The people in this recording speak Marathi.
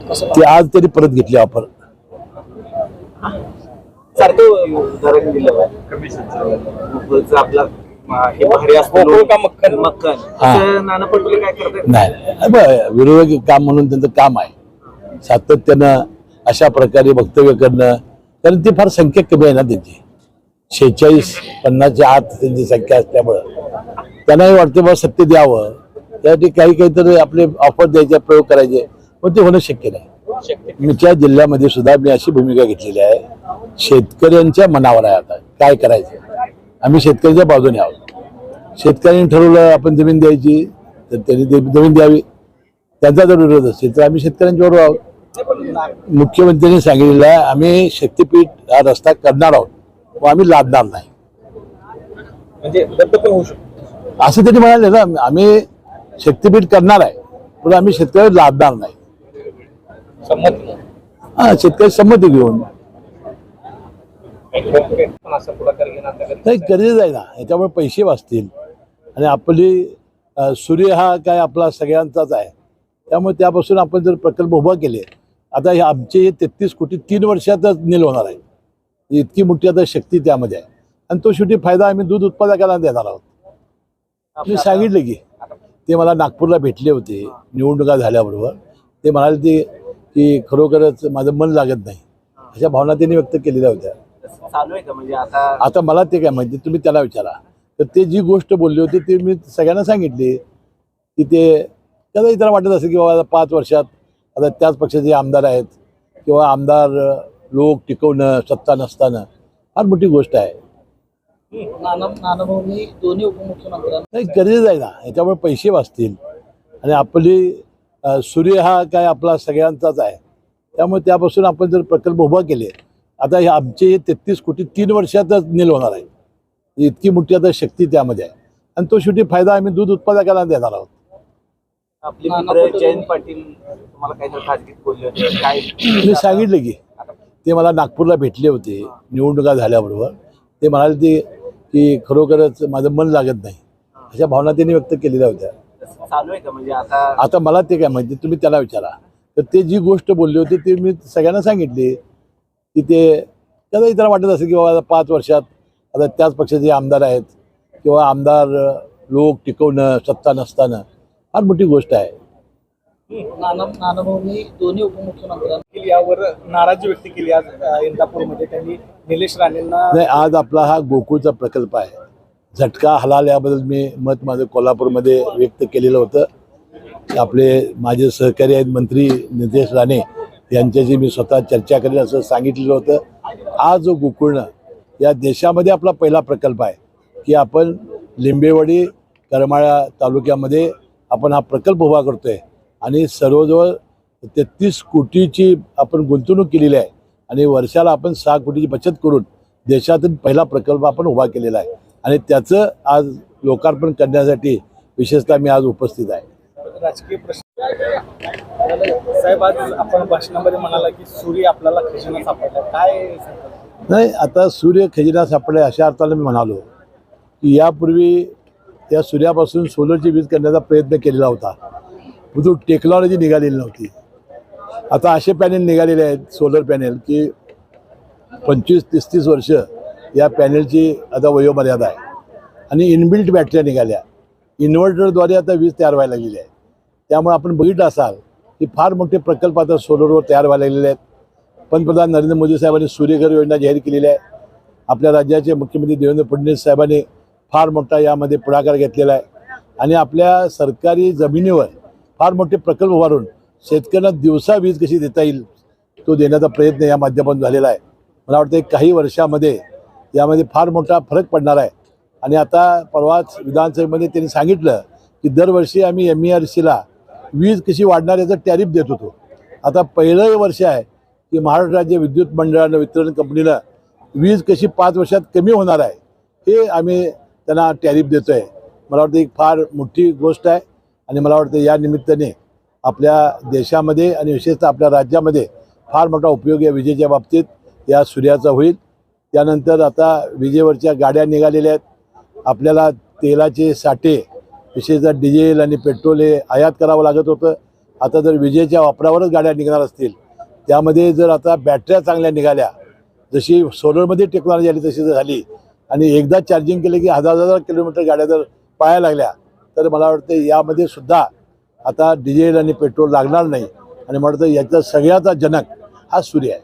ती आज तरी परत घेतली ऑफर सारखं उदाहरण दिलं आपला हे विरोधी काम म्हणून त्यांचं काम आहे. सातत्यानं अशा प्रकारे वक्तव्य करणं कारण ती फार संख्या कमी आहे ना त्यांची. शेहेचाळीस पन्नासच्या आत त्यांची संख्या असल्यामुळं. त्यांनाही वाटतं बा सत्य द्यावं. त्यासाठी काही काहीतरी आपले ऑफर द्यायचे प्रयोग करायचे. पण ते होणं शक्य नाही. मीच्या जिल्ह्यामध्ये सुद्धा मी अशी भूमिका घेतलेली आहे. शेतकऱ्यांच्या मनावर आहे आता. काय करायचं? आम्ही शेतकऱ्यांच्या बाजूने आहोत. शेतकऱ्यांनी ठरवलं आपण जमीन द्यायची तर त्यांनी जमीन द्यावी. त्यांचा जर विरोध असेल तर आम्ही शेतकऱ्यांच्या बरोबर आहोत. मुख्यमंत्र्यांनी सांगितलेलं आहे आम्ही शक्तीपीठ हा रस्ता करणार आहोत व आम्ही लादणार नाही. म्हणजे असं त्यांनी म्हणाले ना आम्ही शक्तीपीठ करणार आहे पण आम्ही शेतकरी लादणार नाही. संमत हा शेतकरी संमती घेऊन. नाही गरजेचं आहे ना. याच्यामुळे पैसे वाचतील. आणि आपली सूर्य हा काय आपला सगळ्यांचाच आहे. त्यामुळे त्यापासून आपण जर प्रकल्प उभा केले आता हे आमचे हे तेहतीस कोटी तीन वर्षातच नील होणार आहे. इतकी मोठी आता शक्ती त्यामध्ये आहे. आणि तो शेवटी फायदा आम्ही दूध उत्पादकांना देणार आहोत. मी सांगितलं की ते मला नागपूरला भेटले होते निवडणुका झाल्याबरोबर. ते म्हणाले ते की खरोखरच माझं मन लागत नाही. अशा भावना त्यांनी व्यक्त केलेल्या होत्या. चालू आहे का? म्हणजे आता आता मला ते काय माहिती तुम्ही त्याला विचारा. तर ते जी गोष्ट बोलली होती ती मी सगळ्यांना सांगितली. की ते त्याला इतर वाटत असेल की बाबा आता पाच वर्षात आता त्याच पक्षाचे आमदार आहेत किंवा आमदार लोक टिकवणं सत्ता नसताना फार मोठी गोष्ट आहे. दोन्ही नाही गरजेचं आहे ना. याच्यामुळे पैसे वाचतील. आणि आपली सूर्य हा काय आपला सगळ्यांचाच आहे. त्यामुळे त्यापासून आपण जर प्रकल्प उभा केले आता हे आमचे हे तेहतीस कोटी तीन वर्षातच नील होणार आहे. इतकी मोठी आता शक्ती त्यामध्ये आहे. आणि तो शेवटी फायदा आम्ही दूध उत्पादकांना देणार आहोत. आपले नाना मित्र पटोले- जयंत पाटील तुम्हाला काहीतरी खाजगीत बोलले होते. काय? मी सांगितलं की ते मला नागपूरला भेटले होते निवडणुका झाल्याबरोबर. ते म्हणाले ते की खरोखरच माझं मन लागत नाही. अशा भावना त्यांनी व्यक्त केलेल्या होत्या. चालू आहे का? म्हणजे आता आता मला ते काय माहिती तुम्ही त्याला विचारा. तर ते जी गोष्ट बोलली होती ती मी सगळ्यांना सांगितली. की ते त्याला इतर वाटत असेल की बाबा पाच वर्षात आता त्याच पक्षाचे आमदार आहेत. किंवा आमदार लोक टिकवणं सत्ता नसताना. फार मोठी गोष्ट आहे. नाना नानाभाऊंनी दोन्ही उपमुख्यमंत्र्यांना देखील यावर नाराजी व्यक्त केली आज इंदापूरमध्ये. त्यांनी निलेश राणेंना नाही आज आपला हा गोकुळचा प्रकल्प आहे. झटका हलाल याबद्दल मी मत माझं कोल्हापूरमध्ये व्यक्त केलेलं होतं. आपले माझे सहकारी आहेत मंत्री नितेश राणे यांच्याशी मी स्वतः चर्चा करेन असं सांगितलेलं होतं. आज जो गोकुळनं या देशामध्ये आपला पहिला प्रकल्प आहे की आपण लिंबेवाडी करमाळा तालुक्यामध्ये आपण हा प्रकल्प उभा करतो आहे आणि सर्वजवळ तेहतीस कोटीची आपण गुंतवणूक केलेली आहे आणि वर्षाला आपण सहा कोटीची बचत करून देशातील पहिला प्रकल्प आपण उभा केलेला आहे. आणि त्याचं आज लोकार्पण करण्यासाठी विशेषतः मी आज उपस्थित आहे. राजकीय प्रश्न. साहेब आज आपण भाषणामध्ये म्हणाला की सूर्य आपल्याला खजिना सापडला. काय? नाही आता सूर्य खजिना सापडे अशा अर्थानं मी म्हणालो की यापूर्वी त्या सूर्यापासून सोलरची वीज करण्याचा प्रयत्न केलेला होता. परंतु टेक्नॉलॉजी निघालेली नव्हती. आता असे पॅनेल निघालेले आहेत सोलर पॅनेल की पंचवीस तीस तीस वर्ष या पॅनेलची आता वयोमर्यादा आहे. आणि इनबिल्ट बॅटऱ्या निघाल्या. इन्व्हर्टरद्वारे आता वीज तयार व्हायला लागलेली आहे. त्यामुळे आपण बघितलं असाल की फार मोठे प्रकल्प आता सोलरवर तयार व्हायला लागलेले आहेत. पंतप्रधान नरेंद्र मोदी साहेबांनी सूर्यघर योजना जाहीर केलेली आहे. आपल्या राज्याचे मुख्यमंत्री देवेंद्र फडणवीस साहेबांनी फार मोठा यामध्ये पुढाकार घेतलेला आहे. आणि आपल्या सरकारी जमिनीवर फार मोठे प्रकल्प उभारून शेतकऱ्यांना दिवसा वीज कशी देता येईल तो देण्याचा प्रयत्न या माध्यमातून झालेला आहे. मला वाटतं काही वर्षामध्ये यामध्ये फार मोठा फरक पडणार आहे. आणि आता परवाच विधानसभेमध्ये त्यांनी सांगितलं की दरवर्षी आम्ही एम ई आर सीला वीज कशी वाढणार याचं टॅरिफ देत होतो. आता पहिलं वर्ष आहे की महाराष्ट्र राज्य विद्युत मंडळानं वितरण कंपनीनं वीज कशी पाच वर्षात कमी होणार आहे हे आम्ही त्यांना टॅरिफ देतो आहे मला वाटतं एक फार मोठी गोष्ट आहे आणि मला वाटतं या निमित्ताने आपल्या देशामध्ये आणि विशेषतः आपल्या राज्यामध्ये फार मोठा उपयोग या विजेच्या बाबतीत या सूर्याचा होईल. त्यानंतर आता विजेवरच्या गाड्या निघालेल्या आहेत. आपल्याला तेलाचे साठे विशेषतः डिझेल आणि पेट्रोल हे आयात करावं लागत होतं. आता जर विजेच्या वापरावरच गाड्या निघणार असतील त्यामध्ये जर आता बॅटऱ्या चांगल्या निघाल्या जशी सोलरमध्ये टेक्नॉलॉजी आली तशी जर झाली आणि एकदा चार्जिंग केलं की हजार हजार किलोमीटर गाड्या जर पाहायला लागल्या तर मला वाटतं यामध्ये सुद्धा आता डिझेल आणि पेट्रोल लागणार नाही. आणि मला वाटतं याचा सगळ्याचा जनक हा सूर्य आहे.